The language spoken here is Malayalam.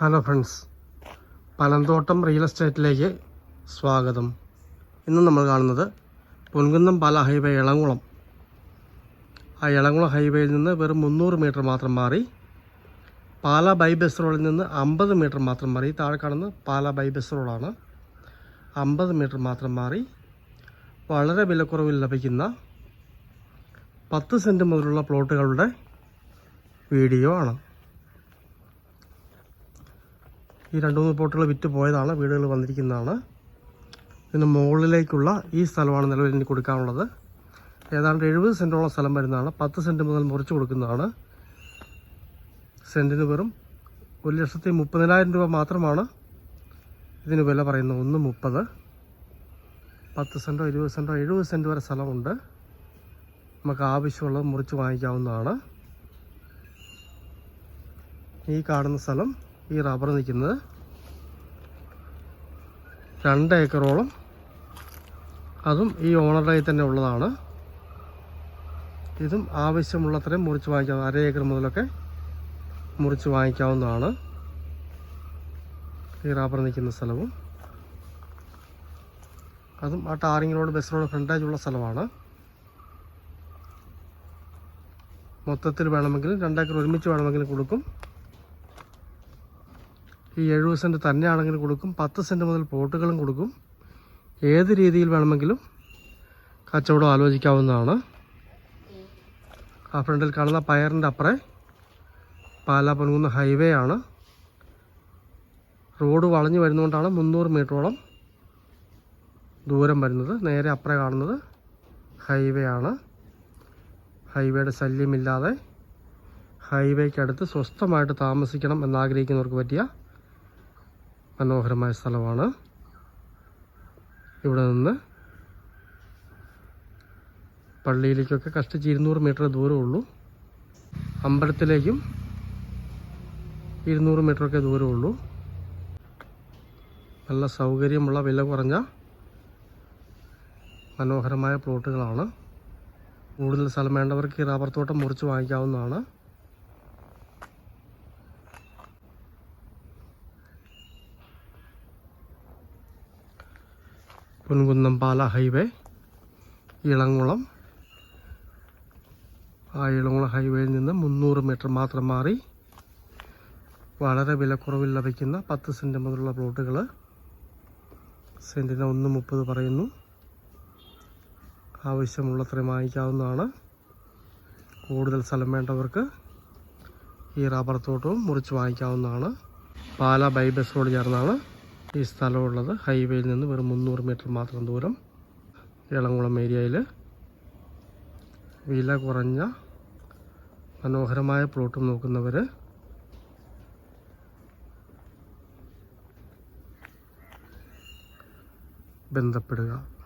ഹലോ ഫ്രണ്ട്സ് പനന്തോട്ടം റിയൽ എസ്റ്റേറ്റിലേക്ക് സ്വാഗതം. ഇന്ന് നമ്മൾ കാണുന്നത് പൊൻകുന്നം പാല ഹൈവേ ഇളങ്കുളം ആ ഇളങ്കുളം ഹൈവേയിൽ നിന്ന് വെറും മുന്നൂറ് മീറ്റർ മാത്രം മാറി പാല ബൈ ബസ് റോഡിൽ നിന്ന് അമ്പത് മീറ്റർ മാത്രം മാറി താഴെ കാണുന്നത് പാല ബൈ ബസ് റോഡാണ് അമ്പത് മീറ്റർ മാത്രം മാറി വളരെ വിലക്കുറവിൽ ലഭിക്കുന്ന പത്ത് സെന്റ് മുതലുള്ള പ്ലോട്ടുകളുടെ വീഡിയോ ആണ്. ഈ രണ്ട് മൂന്ന് പ്ലോട്ടുകൾ വിറ്റ് പോയതാണ് വീടുകൾ വന്നിരിക്കുന്നതാണ്. ഇതിന് മുകളിലേക്കുള്ള ഈ സ്ഥലമാണ് നിലവിൽ എനിക്ക് കൊടുക്കാനുള്ളത്. ഏതാണ്ട് എഴുപത് സെന്റോളം സ്ഥലം വരുന്നതാണ്. പത്ത് സെന്റ് മുതൽ മുറിച്ച് കൊടുക്കുന്നതാണ്. സെന്റിന് വെറും ഒരു ലക്ഷത്തി മുപ്പതിനായിരം രൂപ മാത്രമാണ് ഇതിന് വില പറയുന്നത്. ഒന്ന് മുപ്പത്. പത്ത് സെന്റോ ഇരുപത് സെന്റോ എഴുപത് സെന്റ് വരെ സ്ഥലമുണ്ട്. നമുക്ക് ആവശ്യമുള്ളത് മുറിച്ച് വാങ്ങിക്കാവുന്നതാണ്. ഈ കാണുന്ന സ്ഥലം ഈ റബ്ബർ നിൽക്കുന്നത് രണ്ട് ഏക്കറോളം. അതും ഈ ഓണറായി തന്നെ ഉള്ളതാണ്. ഇതും ആവശ്യമുള്ളത്രയും മുറിച്ച് വാങ്ങിക്കാവുന്ന അര ഏക്കർ മുതലൊക്കെ മുറിച്ച് വാങ്ങിക്കാവുന്നതാണ്. ഈ റബ്ബർ നിൽക്കുന്ന സ്ഥലവും. അതും ആ tarring road bus road frontage ഉള്ള സ്ഥലമാണ്. മൊത്തത്തിൽ വേണമെങ്കിൽ രണ്ടേക്കർ ഒരുമിച്ച് വേണമെങ്കിലും കൊടുക്കും. ഈ എഴുപത് സെന്റ് തന്നെയാണെങ്കിൽ കൊടുക്കും പത്ത് സെന്റ് മുതൽ പോട്ടുകളും കൊടുക്കും. ഏത് രീതിയിൽ വേണമെങ്കിലും കച്ചവടം ആലോചിക്കാവുന്നതാണ്. ആ ഫ്രണ്ടിൽ കാണുന്ന പയറിന്റെ അപ്പുറം പാലാ പൊൻകുന്ന് ഹൈവേ ആണ്. റോഡ് വളഞ്ഞു വരുന്നതുകൊണ്ടാണ് മുന്നൂറ് മീറ്ററോളം ദൂരം വരുന്നത്. നേരെ അപ്പുറം കാണുന്നത് ഹൈവേ ആണ്. ഹൈവേയുടെ ശല്യമില്ലാതെ ഹൈവേക്കടുത്ത് സ്വസ്ഥമായിട്ട് താമസിക്കണം എന്നാഗ്രഹിക്കുന്നവർക്ക് പറ്റിയ മനോഹരമായ സ്ഥലമാണ്. ഇവിടെ നിന്ന് പള്ളിയിലേക്കൊക്കെ കഷ്ടിച്ച് ഇരുന്നൂറ് മീറ്റർ ദൂരമുള്ളൂ. അമ്പലത്തിലേക്കും ഇരുന്നൂറ് മീറ്ററൊക്കെ ദൂരമുള്ളൂ. നല്ല സൗകര്യമുള്ള വില കുറഞ്ഞ മനോഹരമായ പ്ലോട്ടുകളാണ്. കൂടുതൽ സ്ഥലം വേണ്ടവർക്ക് ഈ റബ്ബർ തോട്ടം മുറിച്ച് വാങ്ങിക്കാവുന്നതാണ്. പൊൻകുന്നം പാല ഹൈവേ ഇളങ്കുളം ആ ഇളങ്കുളം ഹൈവേയിൽ നിന്ന് മുന്നൂറ് മീറ്റർ മാത്രം മാറി വളരെ വിലക്കുറവിൽ ലഭിക്കുന്ന പത്ത് സെന്റ് മുതലുള്ള പ്ലോട്ടുകൾ സെന്റിന് ഒന്ന് മുപ്പത് പറയുന്നു. ആവശ്യമുള്ളത്രയും വാങ്ങിക്കാവുന്നതാണ്. കൂടുതൽ സ്ഥലം വേണ്ടവർക്ക് ഈ റബ്ബർ തോട്ടവും മുറിച്ച് വാങ്ങിക്കാവുന്നതാണ്. പാല ബൈബസ് റോഡ് ചേർന്നാണ്. ഈ സ്ഥലമുള്ളത് ഹൈവേയിൽ നിന്ന് വെറും മുന്നൂറ് മീറ്റർ മാത്രം ദൂരം ഇളംകുളം ഏരിയയിൽ. വില കുറഞ്ഞ മനോഹരമായ പ്ലോട്ടും നോക്കുന്നവർ ബന്ധപ്പെടുക.